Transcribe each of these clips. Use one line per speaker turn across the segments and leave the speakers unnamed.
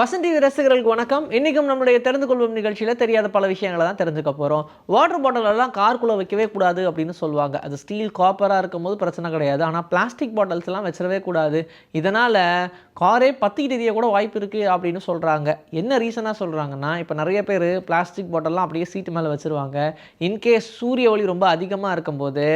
வசந்தி ரசிகர்களுக்கு வணக்கம். இன்றைக்கும் நம்மளுடைய தெரிந்து கொள்வோம் நிகழ்ச்சியில் தெரியாத பல விஷயங்களை தான் தெரிஞ்சுக்க போகிறோம் வாட்டர் பாட்டிலெல்லாம் கார்க்குள்ளே வைக்கவே கூடாது அப்படின்னு சொல்லுவாங்க. அது ஸ்டீல் காப்பராக இருக்கும்போது பிரச்சனை கிடையாது. ஆனால் பிளாஸ்டிக் பாட்டில்ஸ்லாம் வச்சிடவே கூடாது. இதனால் காரே பத்திக்கிட்டு எரிய கூட வாய்ப்பு இருக்குது அப்படின்னு சொல்கிறாங்க என்ன ரீசனாக சொல்கிறாங்கன்னா இப்போ நிறைய பேர் பிளாஸ்டிக் பாட்டில்லாம் அப்படியே சீட்டு மேலே வச்சுருவாங்க. இன்கேஸ் சூரிய ஒளி ரொம்ப அதிகமாக இருக்கும்போது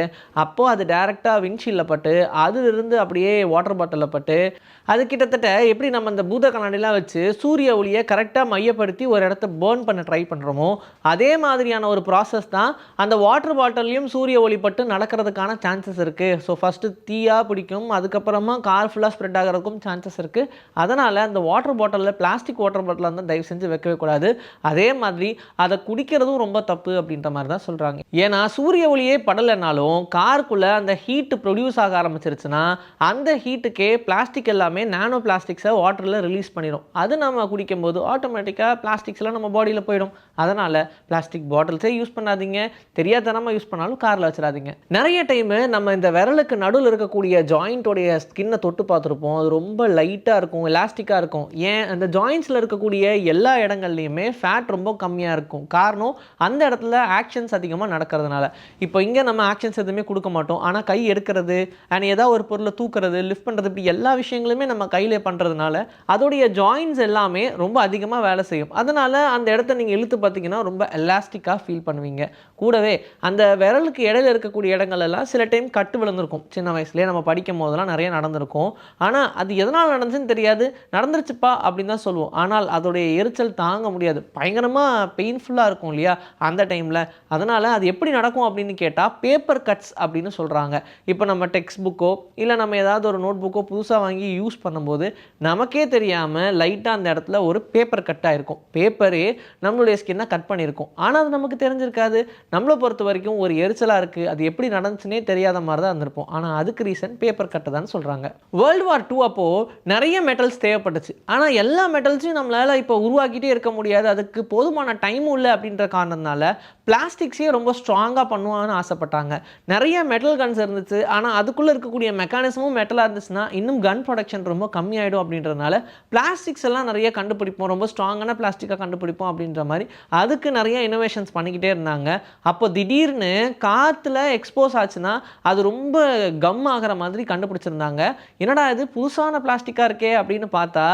அப்போது அது டேரெக்டாக விண்ட்ஷீல்டில் பட்டு அதிலிருந்து அப்படியே வாட்டர் பாட்டிலில் பட்டு அது கிட்டத்தட்ட எப்படி நம்ம இந்த பூத கண்ணாடிலாம் வச்சு சூரிய ஒளியை கரெக்டாக மையப்படுத்தி ஒரு இடத்த பேர்ன் பண்ண ட்ரை பண்ணுறோமோ அதே மாதிரியான ஒரு ப்ராசஸ் தான் அந்த வாட்டர் பாட்டிலையும் சூரிய ஒளி பட்டு நடக்கிறதுக்கான சான்சஸ் இருக்குது ஸோ ஃபஸ்ட்டு தீயாக பிடிக்கும் அதுக்கப்புறமா கார் ஃபுல்லாக ஸ்ப்ரெட் ஆகிறதுக்கும் சான்சஸ் இருக்குது அதனால் அந்த வாட்டர் பாட்டிலில் பிளாஸ்டிக் வாட்டர் பாட்டில் வந்து தயவு செஞ்சு வைக்கவே கூடாது. அதே மாதிரி அதை குடிக்கிறதும் ரொம்ப தப்பு அப்படின்ற மாதிரி தான் சொல்கிறாங்க ஏன்னா சூரிய ஒளியே படலைனாலும் காருக்குள்ளே அந்த ஹீட்டு ப்ரொடியூஸ் ஆக ஆரம்பிச்சிருச்சுன்னா அந்த ஹீட்டுக்கே பிளாஸ்டிக் எல்லாமே நானோ பிளாஸ்டிக்ஸை வாட்டரில் ரிலீஸ் பண்ணிடும் அது நம்ம குடிக்கும்போது ஆட்டோமேட்டிக்காக பிளாஸ்டிக்ஸ்லாம் நம்ம பாடியில் போயிடும். அதனால் பிளாஸ்டிக் பாட்டில்ஸே யூஸ் பண்ணாதீங்க. தெரியாதனமாக யூஸ் பண்ணாலும் காரில் வச்சிடாதீங்க. நிறைய டைமு நம்ம இந்த விரலுக்கு நடுவில் இருக்கக்கூடிய ஜாயிண்ட்டோடைய ஸ்கின்னை தொட்டு பார்த்துருப்போம். அது ரொம்ப லைட்டாக இருக்கும் எலாஸ்டிக்காக இருக்கும். ஏன்? அந்த ஜாயின்ஸில் இருக்கக்கூடிய எல்லா இடங்கள்லையுமே ஃபேட் ரொம்ப கம்மியாக இருக்கும். காரணம் அந்த இடத்துல ஆக்ஷன்ஸ் அதிகமாக நடக்கிறதுனால. இப்போ இங்கே நம்ம ஆக்ஷன்ஸ் எதுவுமே கொடுக்க மாட்டோம். ஆனால் கை எடுக்கிறது அண்ட் ஏதாவது ஒரு பொருளை தூக்குறது லிஃப்ட் பண்ணுறது இப்படி எல்லா விஷயங்களுமே நம்ம கையில் பண்ணுறதுனால அதோடைய ஜாயின்ஸ் எல்லாமே ரொம்ப அதிகமாக வேலை செய்யும். அதனால் அந்த இடத்த நீங்கள் இழுத்து பார்த்தீங்கன்னா ரொம்ப எலாஸ்டிக்காக ஃபீல் பண்ணுவீங்க. கூடவே அந்த விரலுக்கு இடையில இருக்கக்கூடிய இடங்கள் எல்லாம் சில டைம் கட்டு விழுந்திருக்கும். சின்ன வயசுலேயே நம்ம படிக்கும் போதெல்லாம் நிறைய நடந்திருக்கும். ஆனால் அது எதனால் நடந்துச்சுன்னு தெரியாது. நடந்துருச்சுப்பா அப்படின்னு தான் சொல்லுவோம். ஆனால் அதோடைய எரிச்சல் தாங்க முடியாது. பயங்கரமாக பெயின்ஃபுல்லாக இருக்கும் இல்லையா அந்த டைமில் அதனால் அது எப்படி நடக்கும் அப்படின்னு கேட்டால் பேப்பர் கட்ஸ் அப்படின்னு சொல்கிறாங்க இப்போ நம்ம டெக்ஸ்ட் புக்கோ இல்லை நம்ம ஏதாவது ஒரு நோட் புக்கோ புதுசாக வாங்கி யூஸ் பண்ணும்போது நமக்கே தெரியாமல் லைட்டாக அந்த இடத்துல ஒரு பேப்பர் கட்டாக இருக்கும் பேப்பரே நம்மளுடைய ஸ்கின்னை கட் பண்ணியிருக்கும். ஆனால் அது நமக்கு தெரிஞ்சிருக்காது. நம்மளை பொறுத்த வரைக்கும் ஒரு எரிச்சலாக இருக்குது அது எப்படி நடந்துச்சுனே தெரியாத மாதிரி தான் இருந்திருப்போம். ஆனால் அதுக்கு ரீசன் பேப்பர் கட்டை தான் சொல்கிறாங்க வேர்ல்டு வார் டூ அப்போது நிறைய மெட்டல்ஸ் தேவைப்பட்டுச்சு. ஆனால் எல்லா மெட்டல்ஸையும் நம்மளால் இப்போ உருவாக்கிட்டே இருக்க முடியாது. அதுக்கு போதுமான டைமும் இல்லை அப்படின்ற காரணத்தினால பிளாஸ்டிக்ஸையும் ரொம்ப ஸ்ட்ராங்காக பண்ணுவாங்கன்னு ஆசைப்பட்டாங்க. நிறைய மெட்டல் கன்ஸ் இருந்துச்சு. ஆனால் அதுக்குள்ளே இருக்கக்கூடிய மெக்கானிசமும் மெட்டலாக இருந்துச்சுன்னா இன்னும் கன் ப்ரொடக்ஷன் ரொம்ப கம்மியாயிடும் அப்படின்றதுனால பிளாஸ்டிக்ஸ் எல்லாம் நிறைய கண்டுபிடிப்போம். ரொம்ப ஸ்ட்ராங்கான பிளாஸ்டிக்காக கண்டுபிடிப்போம் அப்படின்ற மாதிரி அதுக்கு நிறைய இனோவேஷன்ஸ் பண்ணிக்கிட்டே இருந்தாங்க. அப்போ திடீர்னு காற்றுல எக்ஸ்போஸ் ஆச்சுன்னா அது ரொம்ப கம் ஆகிற மாதிரி கண்டுபிடிச்சிருந்தாங்க. என்னடா இது புதுசான பிளாஸ்டிக்காக இருக்கே அப்படின்னு பார்த்தா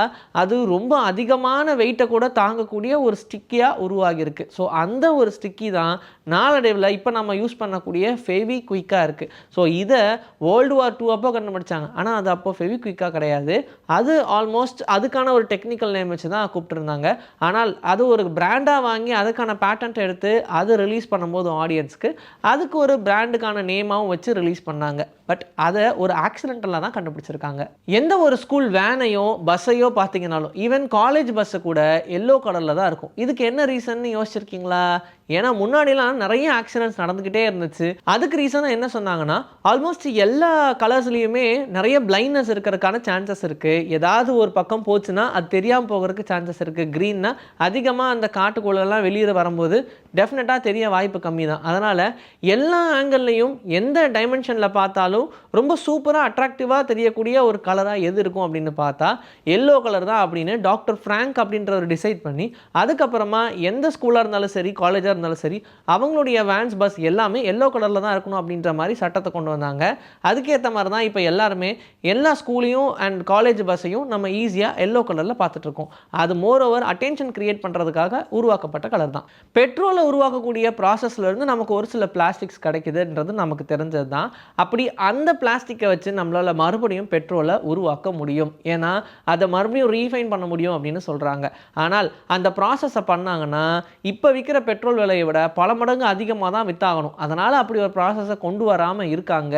அது ரொம்ப அதிகமான வெயிட்டை கூட தாங்கக்கூடிய ஒரு ஸ்டிக்கியாக உருவாகியிருக்கு. ஸோ அந்த ஒரு ஸ்டிக்கி தான் நாளடைவில் இப்போ நம்ம யூஸ் பண்ணக்கூடிய ஃபெவி குயிக்காக இருக்குது ஸோ இதை வேர்ல்டு வார் டூ அப்போ கண்டுபிடிச்சாங்க. ஆனால் அது அப்போ ஃபெவி குயிக்காக கிடையாது. அது ஆல்மோஸ்ட் அதுக்கான ஒரு டெக்னிக்கல் நேம் வச்சு தான் கூப்பிட்டுருந்தாங்க. ஆனால் அது ஒரு பிராண்டாக வாங்கி அதுக்கான பேட்டன்ட் எடுத்து அது ரிலீஸ் பண்ணும்போது ஆடியன்ஸ்க்கு அதுக்கு ஒரு பிராண்டுக்கான நேமாகவும் வச்சு ரிலீஸ் பண்ணாங்க. பட் அதை ஒரு ஆக்சிடென்டலாக தான் கண்டுபிடிச்சிருக்காங்க. எந்த ஒரு ஸ்கூல் வேனையோ பஸ்ஸையோ பார்த்தீங்கனாலும் ஈவன் காலேஜ் பஸ்ஸு கூட எல்லோ கலரில் தான் இருக்கும். இதுக்கு என்ன ரீசன் யோசிச்சிருக்கீங்களா? ஏன்னா முன்னாடிலாம் நிறைய ஆக்சிடென்ட்ஸ் நடந்துக்கிட்டே இருந்துச்சு. அதுக்கு ரீசனாக என்ன சொன்னாங்கன்னா ஆல்மோஸ்ட் எல்லா கலர்ஸ்லேயுமே நிறைய பிளைண்ட்னஸ் இருக்கிறதுக்கான சான்சஸ் இருக்குது ஏதாவது ஒரு பக்கம் போச்சுன்னா அது தெரியாமல் போகிறதுக்கு சான்சஸ் இருக்குது க்ரீன்னா அதிகமாக அந்த காட்டுக்குள்ளெல்லாம் வெளியில் வரும்போது டெஃபினட்டாக தெரிய வாய்ப்பு கம்மி தான் அதனால் எல்லா ஆங்கிள்லையும் எந்த டைமென்ஷனில் பார்த்தாலும் ரொம்ப சூப்பராக அட்ராக்டிவாக தெரியக்கூடிய ஒரு கலராக எது இருக்கும் அப்படின்னு பார்த்தா எல்லோ கலர் தான் அப்படின்னு டாக்டர் ஃப்ராங்க் அப்படின்றவர் டிசைட் பண்ணி அதுக்கப்புறமா எந்த ஸ்கூலாக இருந்தாலும் சரி காலேஜாக இருந்தாலும் சரி அவங்களுடைய வேன்ஸ் பஸ் எல்லாமே எல்லோ கலரில் தான் இருக்கணும் அப்படின்ற மாதிரி சட்டத்தை கொண்டு வந்தாங்க. அதுக்கேற்ற மாதிரி தான் இப்போ எல்லாருமே எல்லா ஸ்கூலையும் அண்ட் காலேஜ் பஸ்ஸையும் நம்ம ஈஸியாக எல்லோ கலரில் பார்த்துட்ருக்கோம் அது மோர் ஓவர் அட்டென்ஷன் கிரியேட் பண்ணுறதுக்காக உருவாக்கப்பட்ட கலர் தான். பெட்ரோலை உருவாக்கக்கூடிய ப்ராசஸ்லேருந்து நமக்கு ஒரு சில பிளாஸ்டிக்ஸ் கிடைக்குதுன்றது நமக்கு தெரிஞ்சது தான். அப்படி அந்த பிளாஸ்டிக்கை வச்சு நம்மளால் மறுபடியும் பெட்ரோலை உருவாக்க முடியும். ஏன்னா அதை மறுபடியும் ரீஃபைன் பண்ண முடியும் அப்படின்னு சொல்கிறாங்க ஆனால் அந்த ப்ராசஸை பண்ணாங்கன்னா இப்போ விற்கிற பெட்ரோல் விலையை விட பல மடங்கு அதிகமாக தான் வித்தாகணும். அதனால் அப்படி ஒரு ப்ராசஸை கொண்டு வராமல் இருக்காங்க.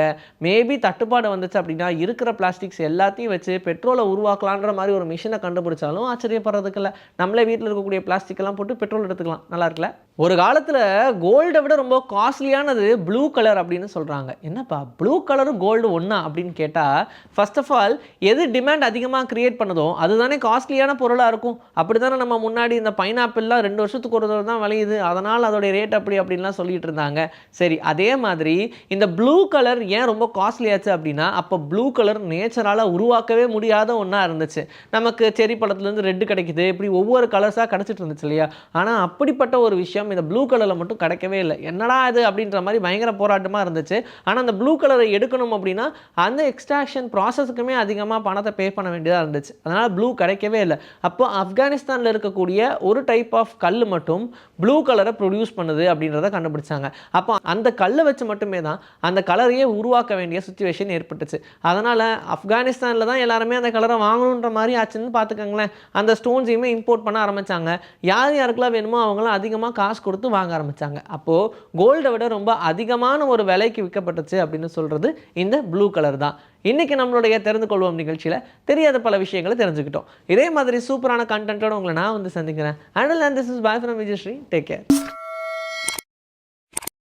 மேபி தட்டுப்பாடு வந்துச்சு அப்படின்னா இருக்கிற பிளாஸ்டிக்ஸ் எல்லாத்தையும் வச்சு பெட்ரோலை உருவாக்கலான்ற மாதிரி ஒரு மிஷினை கண்டுபிடிச்சாலும் ஆச்சரியப்படுறதுக்கு இல்லை. நம்மளே வீட்டில் இருக்கக்கூடிய பிளாஸ்டிக் எல்லாம் போட்டு பெட்ரோல் எடுத்துக்கலாம். நல்லா இருக்குல்ல? ஒரு காலத்தில் கோல்டை விட ரொம்ப காஸ்ட்லியானது ப்ளூ கலர் அப்படின்னு சொல்கிறாங்க என்னப்பா ப்ளூ கலரும் கோல்டு ஒன்றா அப்படின்னு கேட்டால் ஃபஸ்ட் ஆஃப் ஆல் எது டிமாண்ட் அதிகமாக க்ரியேட் பண்ணுதோ அதுதானே காஸ்ட்லியான பொருளாக இருக்கும். அப்படி தானே நம்ம முன்னாடி இந்த பைனாப்பிள்லாம் ரெண்டு வருஷத்துக்கு ஒரு தடவை தான் விளையுது. அதனால் அதோடைய ரேட் அப்படி அப்படின்லாம் சொல்லிட்டு இருந்தாங்க. சரி அதே மாதிரி இந்த ப்ளூ கலர் ஏன் ரொம்ப காஸ்ட்லியாச்சு அப்படின்னா அப்போ ப்ளூ கலர் நேச்சரால் உருவாக்கவே முடியாத ஒன்றா இருந்துச்சு. நமக்கு செரி பழத்துலேருந்து ரெட்டு கிடைக்குது. இப்படி ஒவ்வொரு கலர்ஸாக கிடச்சிட்டு இருந்துச்சு இல்லையா? ஆனால் அப்படிப்பட்ட ஒரு விஷயம் இந்த ப்ளூ கலரில் மட்டும் கிடைக்கவே இல்லை. என்னடா இது அப்படின்ற மாதிரி பயங்கர போராட்டமாக இருந்துச்சு. ஆனால் அந்த ப்ளூ கலரை எடுக்கணும் அப்படின்னா அந்த எக்ஸ்ட்ராக்ஷன் ப்ராசஸுக்குமே அதிகமாக பணத்தை பே பண்ண வேண்டியதாக இருந்துச்சு. அதனால் ப்ளூ கிடைக்கவே இல்லை. அப்போ ஆப்கானிஸ்தானில் இருக்கக்கூடிய ஒரு டைப் ஆஃப் கல் மட்டும் ப்ளூ கலரை ப்ரொடியூஸ் பண்ணுது அப்படின்றத கண்டுபிடிச்சாங்க. அப்போ அந்த கல்லை வச்சு மட்டுமே தான் அந்த கலரையே உருவாக்க வேண்டிய சுச்சுவேஷன் ஏற்பட்டுச்சு. அதனால் ஆப்கானிஸ்தானில் தான் எல்லாருமே அந்த கலரை வாங்கணுன்ற மாதிரி ஆச்சுன்னு பார்த்துக்கோங்களேன். அந்த ஸ்டோன்ஸையுமே இம்போர்ட் பண்ண ஆரம்பித்தாங்க யார் யாருக்கெல்லாம் வேணுமோ அவங்களாம் அதிகமாக காசு காசு கொடுத்து வாங்க ஆரம்பித்தாங்க அப்போது கோல்டை விட ரொம்ப அதிகமான ஒரு விலைக்கு விற்கப்பட்டுச்சு அப்படின்னு சொல்கிறது இந்த ப்ளூ கலர் தான். இன்றைக்கி நம்மளுடைய தெரிந்து கொள்வோம் நிகழ்ச்சியில் தெரியாத பல விஷயங்களை தெரிஞ்சுக்கிட்டோம். இதே மாதிரி சூப்பரான கண்டென்ட்டோட உங்களை நான் வந்து சந்திக்கிறேன். And this is bye from Vijayasri take care